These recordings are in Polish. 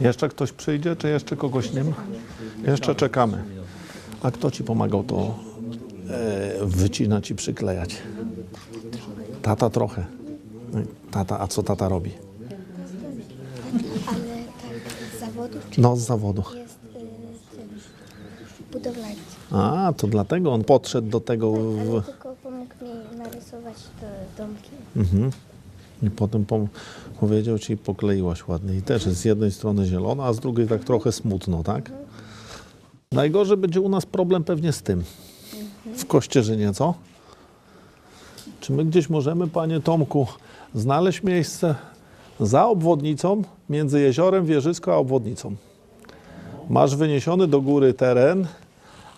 Jeszcze ktoś przyjdzie, czy jeszcze kogoś nie ma? Jeszcze czekamy. A kto ci pomagał to e, wycinać i przyklejać? Tata trochę. Tata, a co tata robi? Ale tak z zawodów czy No z zawodu. jest budowlańcem? A, to dlatego on podszedł do tego. W... tylko pomógł mi narysować te domki. Mhm. I potem powiedział ci, pokleiłaś ładnie. I też jest z jednej strony zielona, a z drugiej tak trochę smutno, tak? Najgorzej będzie u nas problem pewnie z tym. W Kościerzynie, co? Czy my gdzieś możemy, panie Tomku, znaleźć miejsce za obwodnicą, między jeziorem Wieżysko a obwodnicą? Masz wyniesiony do góry teren,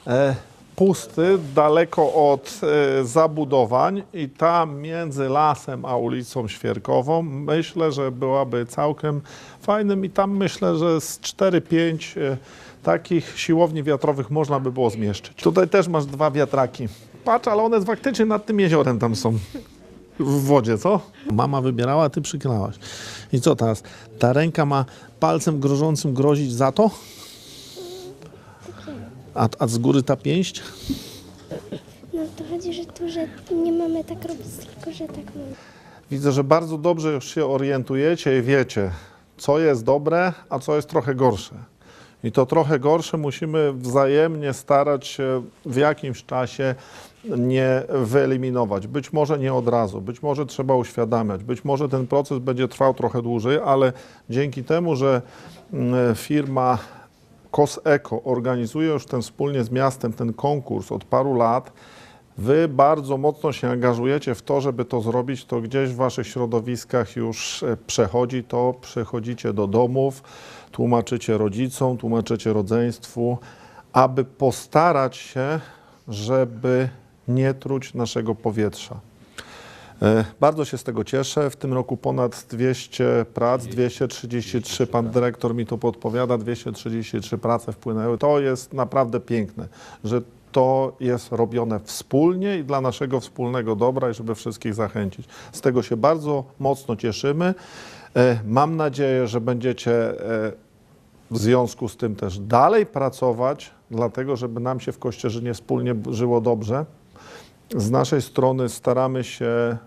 e, pusty, daleko od e, zabudowań i tam między lasem a ulicą Świerkową myślę, że byłaby całkiem fajnym i tam myślę, że z 4-5 e, takich siłowni wiatrowych można by było zmieszczyć. Tutaj też masz dwa wiatraki. Patrz, ale one faktycznie nad tym jeziorem tam są. W wodzie, co? Mama wybierała, ty przykryłaś. I co teraz? Ta ręka ma palcem grożącym grozić za to? A, a z góry ta pięść? No to chodzi, że tu, że nie mamy tak robić, tylko że tak mamy. Widzę, że bardzo dobrze już się orientujecie i wiecie, co jest dobre, a co jest trochę gorsze. I to trochę gorsze musimy wzajemnie starać się w jakimś czasie nie wyeliminować. Być może nie od razu, być może trzeba uświadamiać, być może ten proces będzie trwał trochę dłużej, ale dzięki temu, że mm, firma COSECO organizuje już ten wspólnie z miastem ten konkurs od paru lat, Wy bardzo mocno się angażujecie w to, żeby to zrobić, to gdzieś w Waszych środowiskach już e, przechodzi to, przychodzicie do domów, tłumaczycie rodzicom, tłumaczycie rodzeństwu, aby postarać się, żeby nie truć naszego powietrza. E, Bardzo się z tego cieszę. W tym roku ponad 200 prac, 233, pan dyrektor mi to podpowiada, 233 prace wpłynęły. To jest naprawdę piękne, że to jest robione wspólnie i dla naszego wspólnego dobra i żeby wszystkich zachęcić. Z tego się bardzo mocno cieszymy. E, Mam nadzieję, że będziecie e, w związku z tym też dalej pracować, dlatego żeby nam się w Kościerzynie wspólnie żyło dobrze. Z naszej strony staramy się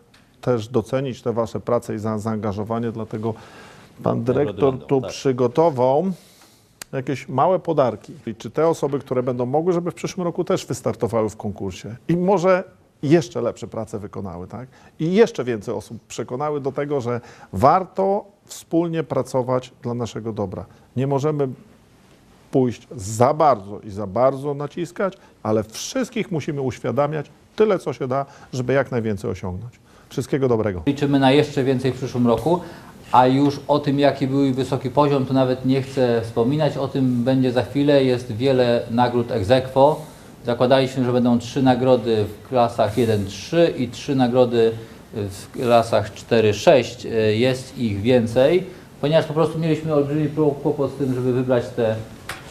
też docenić te Wasze prace i za zaangażowanie, dlatego Pan dyrektor tu tak. przygotował jakieś małe podarki. I czy te osoby, które będą mogły, żeby w przyszłym roku też wystartowały w konkursie i może jeszcze lepsze prace wykonały, tak? I jeszcze więcej osób przekonały do tego, że warto wspólnie pracować dla naszego dobra. Nie możemy pójść za bardzo i za bardzo naciskać, ale wszystkich musimy uświadamiać tyle, co się da, żeby jak najwięcej osiągnąć. Wszystkiego dobrego. Liczymy na jeszcze więcej w przyszłym roku, a już o tym, jaki był wysoki poziom, to nawet nie chcę wspominać. O tym będzie za chwilę. Jest wiele nagród aequo. Zakładaliśmy, że będą trzy nagrody w klasach 1-3 i trzy nagrody w klasach 4-6. Jest ich więcej, ponieważ po prostu mieliśmy olbrzymi kłopot z tym, żeby wybrać te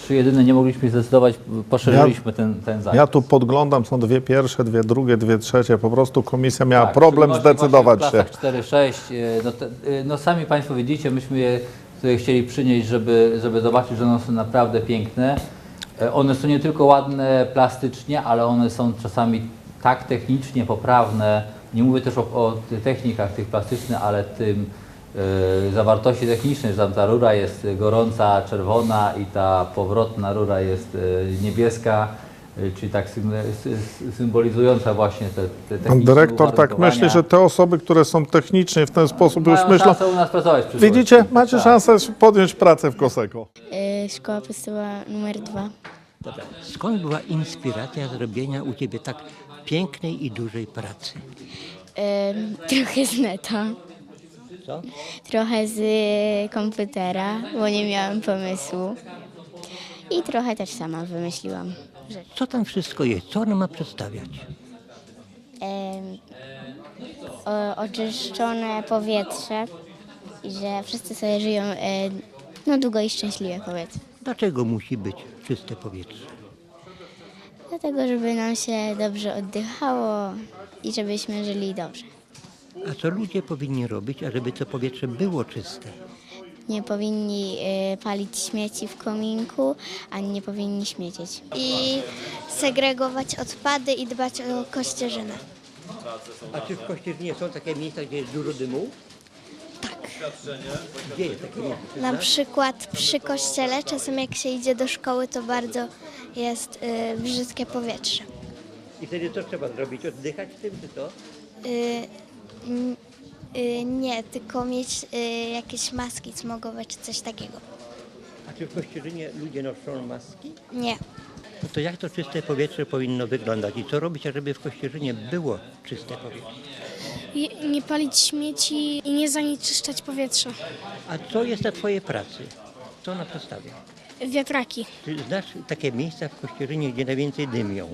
trzy jedyne. Nie mogliśmy zdecydować, poszerzyliśmy ten, ten zakres. Ja tu podglądam, są dwie pierwsze, dwie drugie, dwie trzecie. Po prostu komisja miała Tak, problem zdecydować się. w klasach 4-6, e, no, te- e, no sami Państwo widzicie, myśmy je tutaj chcieli przynieść, żeby, żeby zobaczyć, że one są naprawdę piękne. E, One są nie tylko ładne plastycznie, ale one są czasami tak technicznie poprawne. Nie mówię też o, o technikach tych plastycznych, ale tym zawartości technicznej, że tam ta rura jest gorąca, czerwona i ta powrotna rura jest e, niebieska, e, czyli tak sym, sy- symbolizująca właśnie te, te Pan dyrektor tak myśli, że te osoby, które są technicznie w ten sposób już Mają myślą, szansę u nas pracować w widzicie, macie Tak. szansę podjąć pracę w Koseko. Y, szkoła podstawowa numer dwa. Dobra. Skąd była inspiracja zrobienia u Ciebie tak pięknej i dużej pracy? Ym, trochę z neta. Co? Trochę z y, komputera, bo nie miałam pomysłu. I trochę też sama wymyśliłam. rzeczy. Co tam wszystko jest? Co ono ma przedstawiać? Em, o, oczyszczone powietrze i że wszyscy sobie żyją e, no długo i szczęśliwie powiedzmy. Dlaczego musi być czyste powietrze? Dlatego, żeby nam się dobrze oddychało i żebyśmy żyli dobrze. A co ludzie powinni robić, ażeby to powietrze było czyste? nie powinni e, palić śmieci w kominku, ani nie powinni śmiecieć. i segregować odpady i dbać o kościerzynę. A czy w Kościerzynie są takie miejsca, gdzie jest dużo dymu? Tak. Gdzie jest takie miejsce? Na przykład przy kościele, czasem jak się idzie do szkoły, to bardzo jest y, brzydkie powietrze. I wtedy co trzeba zrobić? Oddychać tym, czy co? Y, y, nie, tylko mieć y, jakieś maski smogowe czy coś takiego. A czy w Kościerzynie ludzie noszą maski? Nie. No to jak to czyste powietrze powinno wyglądać i co robić, żeby w Kościerzynie było czyste powietrze? I nie palić śmieci i nie zanieczyszczać powietrza. A co jest na Twojej pracy? Co na podstawie? Wiatraki. Czy znasz takie miejsca w Kościerzynie, gdzie najwięcej dymią?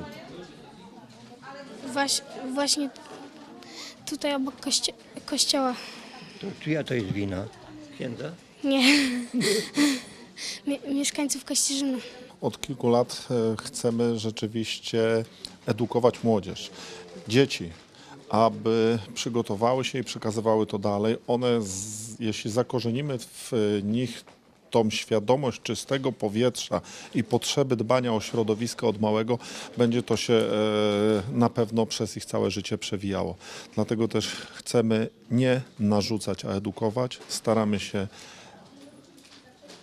Waś, właśnie tutaj obok kości kościoła. To czyja to jest wina? Księdza? Nie. Mie mieszkańców Kościerzyny. Od kilku lat e, chcemy rzeczywiście edukować młodzież, dzieci, aby przygotowały się i przekazywały to dalej. One, z, jeśli zakorzenimy w nich tą świadomość czystego powietrza i potrzeby dbania o środowisko od małego, będzie to się e, na pewno przez ich całe życie przewijało. Dlatego też chcemy nie narzucać, a edukować. Staramy się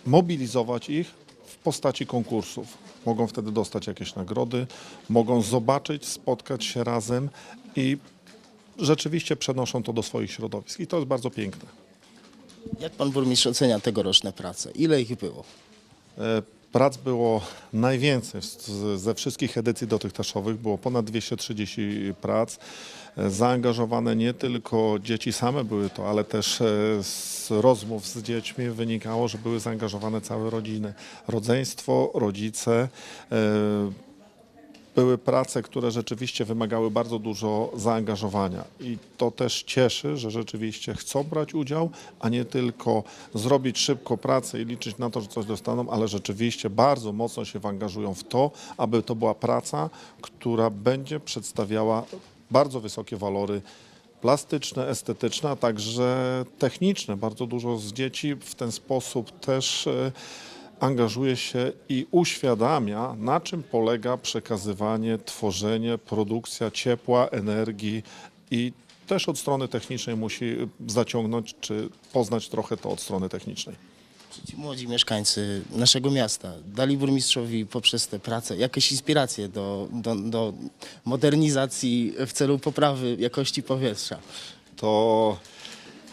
mobilizować ich w postaci konkursów. Mogą wtedy dostać jakieś nagrody, mogą zobaczyć, spotkać się razem i rzeczywiście przenoszą to do swoich środowisk. I to jest bardzo piękne. Jak pan burmistrz ocenia tegoroczne prace? Ile ich było? E, Prac było najwięcej ze wszystkich edycji dotychczasowych. Było ponad 230 prac. E, Zaangażowane nie tylko dzieci same były to, ale też e, z rozmów z dziećmi wynikało, że były zaangażowane całe rodziny. Rodzeństwo, rodzice. Były prace, które rzeczywiście wymagały bardzo dużo zaangażowania i to też cieszy, że rzeczywiście chcą brać udział, a nie tylko zrobić szybko pracę i liczyć na to, że coś dostaną, ale rzeczywiście bardzo mocno się angażują w to, aby to była praca, która będzie przedstawiała bardzo wysokie walory plastyczne, estetyczne, a także techniczne. Bardzo dużo z dzieci w ten sposób też e, angażuje się i uświadamia, na czym polega przekazywanie, tworzenie, produkcja ciepła, energii i też od strony technicznej musi zaciągnąć czy poznać trochę to od strony technicznej. Ci młodzi mieszkańcy naszego miasta dali burmistrzowi poprzez te prace jakieś inspiracje do, do, do modernizacji w celu poprawy jakości powietrza. to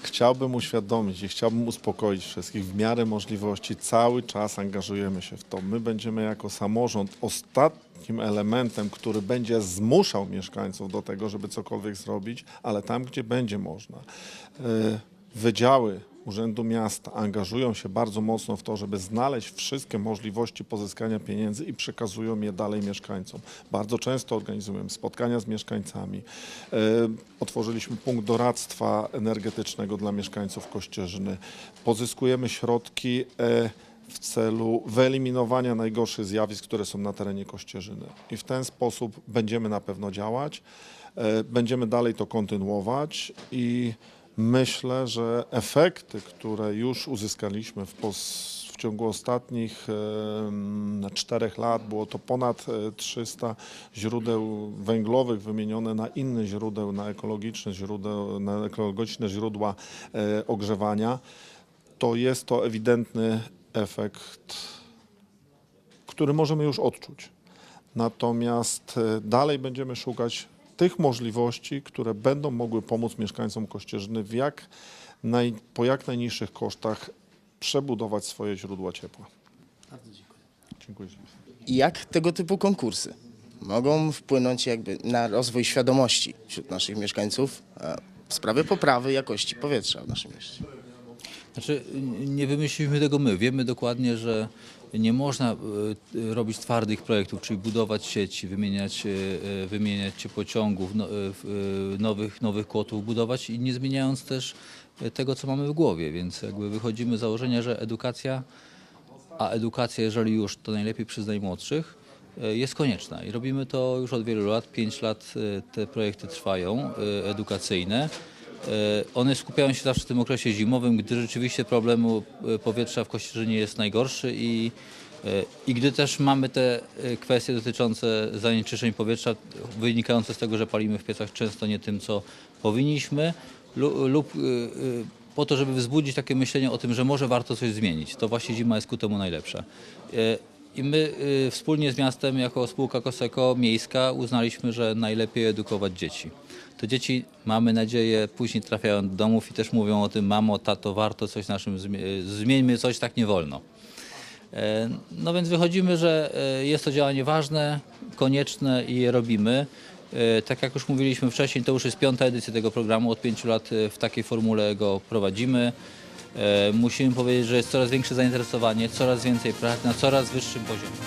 chciałbym uświadomić i chciałbym uspokoić wszystkich. W miarę możliwości cały czas angażujemy się w to. My będziemy jako samorząd ostatnim elementem, który będzie zmuszał mieszkańców do tego, żeby cokolwiek zrobić, ale tam, gdzie będzie można. Y, Wydziały Urzędu Miasta angażują się bardzo mocno w to, żeby znaleźć wszystkie możliwości pozyskania pieniędzy i przekazują je dalej mieszkańcom. Bardzo często organizujemy spotkania z mieszkańcami. E, Otworzyliśmy punkt doradztwa energetycznego dla mieszkańców Kościerzyny. Pozyskujemy środki e, w celu wyeliminowania najgorszych zjawisk, które są na terenie Kościerzyny. I w ten sposób będziemy na pewno działać. E, Będziemy dalej to kontynuować i myślę, że efekty, które już uzyskaliśmy w, w ciągu ostatnich czterech lat, było to ponad e, 300 źródeł węglowych wymienione na inne źródeł, na ekologiczne, źródeł, na ekologiczne źródła e, ogrzewania, to jest to ewidentny efekt który możemy już odczuć. Natomiast e, dalej będziemy szukać tych możliwości, które będą mogły pomóc mieszkańcom Kościerzyny w jak naj, po jak najniższych kosztach przebudować swoje źródła ciepła. Bardzo dziękuję. Dziękuję. I jak tego typu konkursy mogą wpłynąć jakby na rozwój świadomości wśród naszych mieszkańców e, w sprawie poprawy jakości powietrza w naszym mieście? Znaczy, nie wymyśliliśmy tego my. Wiemy dokładnie, że nie można e, robić twardych projektów, czyli budować sieci, wymieniać, e, e, wymieniać ciepłociągów, no, e, e, nowych, nowych kłotów budować i nie zmieniając też e, tego, co mamy w głowie. Więc jakby wychodzimy z założenia, że edukacja, a edukacja, jeżeli już, to najlepiej przez najmłodszych, e, jest konieczna. I robimy to już od wielu lat. Pięć lat e, te projekty trwają, e, edukacyjne. One skupiają się zawsze w tym okresie zimowym, gdy rzeczywiście problemu e, powietrza w Kościerzynie jest najgorszy i, e, i gdy też mamy te e, kwestie dotyczące zanieczyszczeń powietrza wynikające z tego, że palimy w piecach często nie tym, co powinniśmy lu- lub e, e, po to, żeby wzbudzić takie myślenie o tym, że może warto coś zmienić. To właśnie zima jest ku temu najlepsza. I my y, wspólnie z miastem, jako spółka Koseko Miejska, uznaliśmy, że najlepiej edukować dzieci. Te dzieci, mamy nadzieję, później trafiają do domów i też mówią o tym, mamo, tato, warto coś naszym, zmie- zmieńmy coś, tak nie wolno. E, No więc wychodzimy, że e, jest to działanie ważne, konieczne i je robimy. E, Tak jak już mówiliśmy wcześniej, to już jest piąta edycja tego programu. Od pięciu lat w takiej formule go prowadzimy. E, Musimy powiedzieć, że jest coraz większe zainteresowanie, coraz więcej prac na coraz wyższym poziomie.